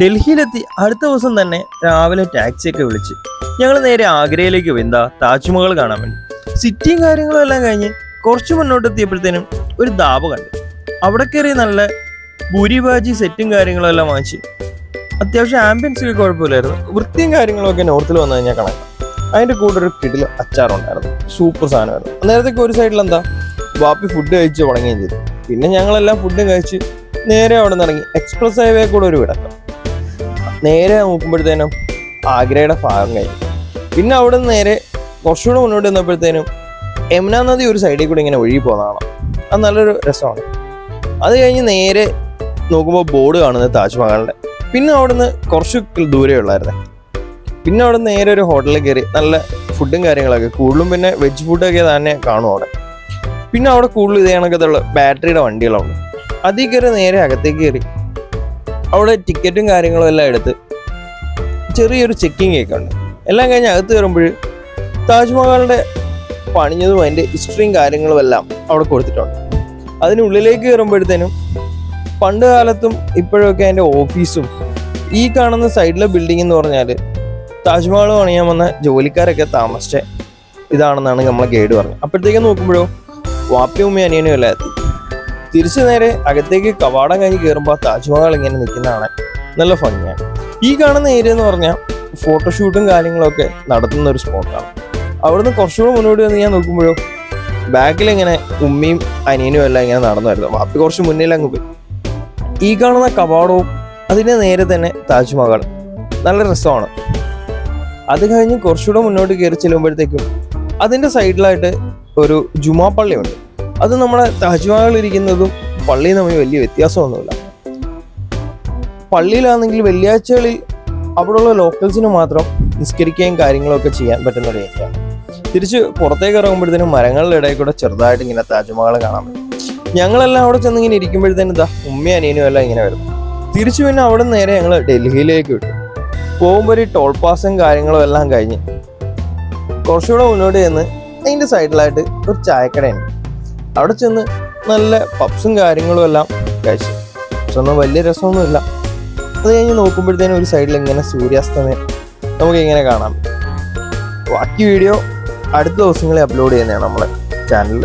ഡൽഹിയിലെത്തി അടുത്ത ദിവസം തന്നെ രാവിലെ ടാക്സിയൊക്കെ വിളിച്ച് ഞങ്ങൾ നേരെ ആഗ്രയിലേക്ക് പോയി. എന്താ താജ്മഹൽ കാണാൻ വേണ്ടി. സിറ്റിയും കാര്യങ്ങളും എല്ലാം കഴിഞ്ഞ് കുറച്ച് മുന്നോട്ട് എത്തിയപ്പോഴത്തേനും ഒരു ദാബ കണ്ടു. അവിടെ കയറി നല്ല ഭൂരിഭാജി സെറ്റും കാര്യങ്ങളും എല്ലാം വാങ്ങിച്ച് അത്യാവശ്യം ആംബിയൻസ് കുഴപ്പമില്ലായിരുന്നു. വൃത്തിയും കാര്യങ്ങളും ഒക്കെ നോർത്തിൽ വന്നു കഴിഞ്ഞാൽ കണക്കാം അതിന്റെ കൂടെ ഒരു കിടിൽ അച്ചാറുണ്ടായിരുന്നു. സൂപ്പർ സാധനമായിരുന്നു. അന്നേരത്തേക്ക് ഒരു സൈഡിൽ എന്താ വാപ്പി ഫുഡ് കഴിച്ച് തുടങ്ങുകയും ചെയ്തു. പിന്നെ ഞങ്ങളെല്ലാം ഫുഡും കഴിച്ച് നേരെ അവിടെ നിന്ന് ഇറങ്ങി. എക്സ്പ്രസ് ഹൈവേ കൂടെ ഒരു വിടക്കം. നേരെ നോക്കുമ്പോഴത്തേനും ആഗ്രയുടെ ഭാഗം കഴിഞ്ഞു. പിന്നെ അവിടെ നിന്ന് നേരെ കുറച്ചുകൂടെ മുന്നോട്ട് വന്നപ്പോഴത്തേനും യമുന നദി ഒരു സൈഡിൽ കൂടി ഇങ്ങനെ ഒഴുകി പോകുന്നതാണ്. അത് നല്ലൊരു രസമാണ്. അത് കഴിഞ്ഞ് നേരെ നോക്കുമ്പോൾ ബോർഡ് കാണുന്നത് താജ്മഹലിന്റെ. പിന്നെ അവിടുന്ന് കുറച്ച് ദൂരെ ഉള്ളായിരുന്നേ. പിന്നെ അവിടെ നേരെ ഒരു ഹോട്ടലിൽ കയറി നല്ല ഫുഡും കാര്യങ്ങളൊക്കെ കൂടുതലും പിന്നെ വെജ് ഫുഡൊക്കെ തന്നെ കാണും അവിടെ. പിന്നെ അവിടെ കൂടുതൽ ഇത് കണക്കത്തുള്ള ബാറ്ററിയുടെ വണ്ടികളുണ്ട്. അതിൽ കയറി നേരെ അകത്തേക്ക് കയറി അവിടെ ടിക്കറ്റും കാര്യങ്ങളും എല്ലാം എടുത്ത് ചെറിയൊരു ചെക്കിംഗ് ഒക്കെ ഉണ്ട്. എല്ലാം കഴിഞ്ഞ് അകത്ത് കയറുമ്പോൾ താജ്മഹലിന്റെ പണിഞ്ഞതും അതിന്റെ ഹിസ്റ്ററിയും കാര്യങ്ങളും എല്ലാം അവിടെ കൊടുത്തിട്ടുണ്ട്. അതിനുള്ളിലേക്ക് കയറുമ്പോഴത്തേനും പണ്ട് കാലത്തും ഇപ്പോഴൊക്കെ അതിന്റെ ഓഫീസും ഈ കാണുന്ന സൈഡിലെ ബിൽഡിംഗ് എന്ന് പറഞ്ഞാൽ താജ്മഹൽ പണിയാൻ വന്ന ജോലിക്കാരൊക്കെ താമസിച്ച ഇതാണെന്നാണ് നമ്മളെ ഗൈഡ് പറഞ്ഞത്. അപ്പോഴത്തേക്കും നോക്കുമ്പോഴോ വാപ്പിയും ഉമ്മയും അനിയനും എല്ലാം എത്തി. തിരിച്ചു നേരെ അകത്തേക്ക് കവാടം കഴിഞ്ഞ് കയറുമ്പോൾ താജ്മഹൽ ഇങ്ങനെ നിൽക്കുന്നതാണ് നല്ല ഭംഗിയാണ്. ഈ കാണുന്ന ഏരിയ എന്ന് പറഞ്ഞാൽ ഫോട്ടോഷൂട്ടും കാര്യങ്ങളൊക്കെ നടത്തുന്ന ഒരു സ്പോട്ടാണ് അവിടുന്ന് കുറച്ചുകൂടെ മുന്നോട്ട് വന്ന് ഞാൻ നോക്കുമ്പോഴോ ബാക്കിൽ ഇങ്ങനെ ഉമ്മയും അനിയനും എല്ലാം ഇങ്ങനെ നടന്നു വരുന്നു വാപ്പി കുറച്ച് മുന്നിൽ അങ്ങ് പോയി. ഈ കാണുന്ന കവാടവും അതിന്റെ നേരെ തന്നെ താജ്മഹൽ. നല്ല രസമാണ്. അത് കഴിഞ്ഞ് കുറച്ചുകൂടെ മുന്നോട്ട് കയറി ചെല്ലുമ്പോഴത്തേക്കും അതിന്റെ സൈഡിലായിട്ട് ഒരു ജുമാ പള്ളിയുണ്ട്. അത് നമ്മുടെ താജ്മഹൽ ഇരിക്കുന്നതും പള്ളിയും തമ്മിൽ വലിയ വ്യത്യാസമൊന്നുമില്ല. പള്ളിയിലാണെങ്കിൽ വെള്ളിയാഴ്ചകളിൽ അവിടെയുള്ള ലോക്കൽസിന് മാത്രം നിസ്കരിക്കുകയും കാര്യങ്ങളൊക്കെ ചെയ്യാൻ പറ്റുന്ന ഒരു ഏരിയ. തിരിച്ച് പുറത്തേക്ക് ഇറങ്ങുമ്പോഴത്തേനും മരങ്ങളുടെ ഇടയിൽ കൂടെ ചെറുതായിട്ട് ഇങ്ങനെ താജ്മഹൽ കാണാൻ പറ്റും. ഞങ്ങളെല്ലാം അവിടെ ചെന്ന് ഇങ്ങനെ ഇരിക്കുമ്പോഴത്തേനും ഇതാ ഉമ്മയും അനിയനും എല്ലാം ഇങ്ങനെ വരും തിരിച്ചു പിന്നെ അവിടെ നേരെ ഞങ്ങൾ ഡൽഹിയിലേക്ക് വിട്ടു. പോകുമ്പോൾ ഈ ടോൾ പാസും കാര്യങ്ങളും എല്ലാം കഴിഞ്ഞ് കുറച്ചുകൂടെ മുന്നോട്ട് ചെന്ന് അതിന്റെ സൈഡിലായിട്ട് ഒരു ചായക്കടയുണ്ട്. അവിടെ ചെന്ന് നല്ല പപ്സും കാര്യങ്ങളും എല്ലാം കഴിച്ചു. പക്ഷെ വലിയ രസമൊന്നുമില്ല. അത് കഴിഞ്ഞ് നോക്കുമ്പോഴത്തേനും ഒരു സൈഡിൽ ഇങ്ങനെ സൂര്യാസ്തമയം. നമുക്ക് ഇങ്ങനെ കാണാം. ബാക്കി വീഡിയോ അടുത്ത ദിവസങ്ങളിൽ അപ്ലോഡ് ചെയ്യുന്നതാണ് നമ്മളെ ചാനലിൽ